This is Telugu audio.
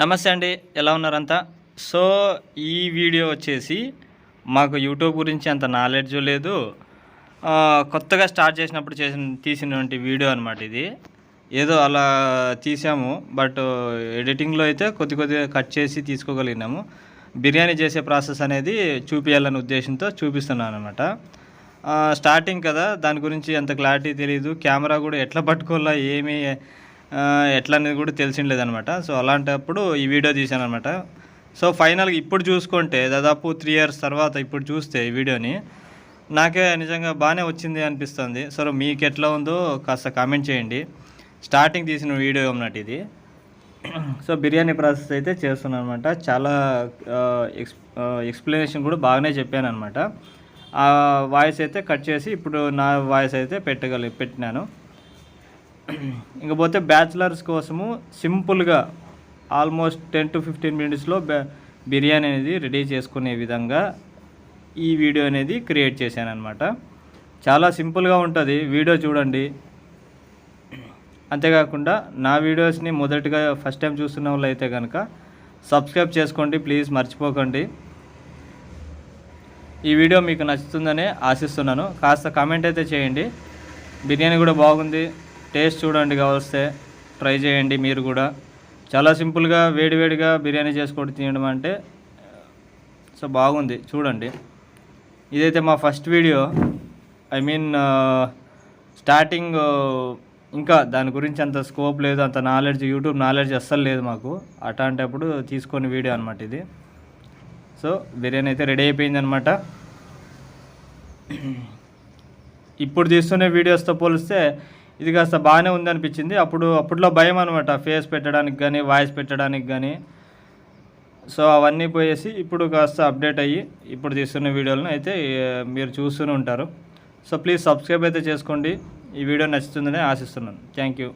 నమస్తే అండి ఎలా ఉన్నారంతా? సో ఈ వీడియో వచ్చేసి మాకు యూట్యూబ్ గురించి అంత నాలెడ్జ్ లేదు. కొత్తగా స్టార్ట్ చేసినప్పుడు చేసిన తీసినటువంటి వీడియో అనమాట ఇది. ఏదో అలా తీసాము బట్ ఎడిటింగ్లో అయితే కొద్ది కొద్దిగా కట్ చేసి తీసుకోగలిగినాము. బిర్యానీ చేసే ప్రాసెస్ అనేది చూపించాలనే ఉద్దేశంతో చూపిస్తున్నాను అనమాట స్టార్టింగ్ కదా దాని గురించి అంత క్లారిటీ తెలియదు కెమెరా కూడా ఎట్లా పట్టుకోవాలా ఏమి ఎట్లా అనేది కూడా తెలిసిండలేదనమాట సో అలాంటప్పుడు ఈ వీడియో తీశాను అనమాట సో ఫైనల్గా ఇప్పుడు చూసుకుంటే దాదాపు త్రీ ఇయర్స్ తర్వాత ఇప్పుడు చూస్తే ఈ వీడియోని నాకే నిజంగా బాగానే వచ్చింది అనిపిస్తుంది. సో మీకు ఎట్లా ఉందో కాస్త కామెంట్ చేయండి. స్టార్టింగ్ తీసిన వీడియో అన్నట్టు ఇది. సో బిర్యానీ ప్రాసెస్ అయితే చేస్తున్నాను అనమాట చాలా ఎక్స్ ఎక్స్ప్లెనేషన్ కూడా బాగానే చెప్పాను అనమాట ఆ వాయిస్ అయితే కట్ చేసి ఇప్పుడు నా వాయిస్ అయితే పెట్టగలి పెట్టినాను. ఇంకపోతే బ్యాచిలర్స్ కోసము సింపుల్గా ఆల్మోస్ట్ టెన్ టు ఫిఫ్టీన్ మినిట్స్లో బిర్యానీ అనేది రెడీ చేసుకునే విధంగా ఈ వీడియో అనేది క్రియేట్ చేశాను అనమాట చాలా సింపుల్గా ఉంటుంది. వీడియో చూడండి. అంతేకాకుండా నా వీడియోస్ని మొదటిగా ఫస్ట్ టైం చూస్తున్న వాళ్ళు అయితే కనుక సబ్స్క్రైబ్ చేసుకోండి. ప్లీజ్ మర్చిపోకండి. ఈ వీడియో మీకు నచ్చుతుందని ఆశిస్తున్నాను. కాస్త కామెంట్ అయితే చేయండి. బిర్యానీ కూడా బాగుంది. టేస్ట్ చూడండి కావలిస్తే. ట్రై చేయండి మీరు కూడా. చాలా సింపుల్గా వేడివేడిగా బిర్యానీ చేసుకొని తినడం అంటే సో బాగుంది. చూడండి. ఇదైతే మా first video. I mean starting ఇంకా దాని గురించి అంత స్కోప్ లేదు అంత నాలెడ్జ్ యూట్యూబ్ నాలెడ్జ్ అస్సలు లేదు మాకు. అట్లాంటప్పుడు తీసుకొని వీడియో అనమాట ఇది. సో బిర్యానీ అయితే రెడీ అయిపోయింది అనమాట ఇప్పుడు తీస్తున్న వీడియోస్తో పోలిస్తే ఇది కాస్త బాగానే ఉంది అనిపించింది అప్పుడు అప్పట్లో భయం అనమాట ఫేస్ పెట్టడానికి కానీ వాయిస్ పెట్టడానికి కానీ సో అవన్నీ పోయేసి ఇప్పుడు కాస్త అప్డేట్ అయ్యి ఇప్పుడు తీస్తున్న వీడియోలను అయితే మీరు చూస్తూనే ఉంటారు. సో ప్లీజ్ సబ్స్క్రైబ్ అయితే చేసుకోండి. ఈ వీడియో నచ్చుతుందని ఆశిస్తున్నాను. Thank you.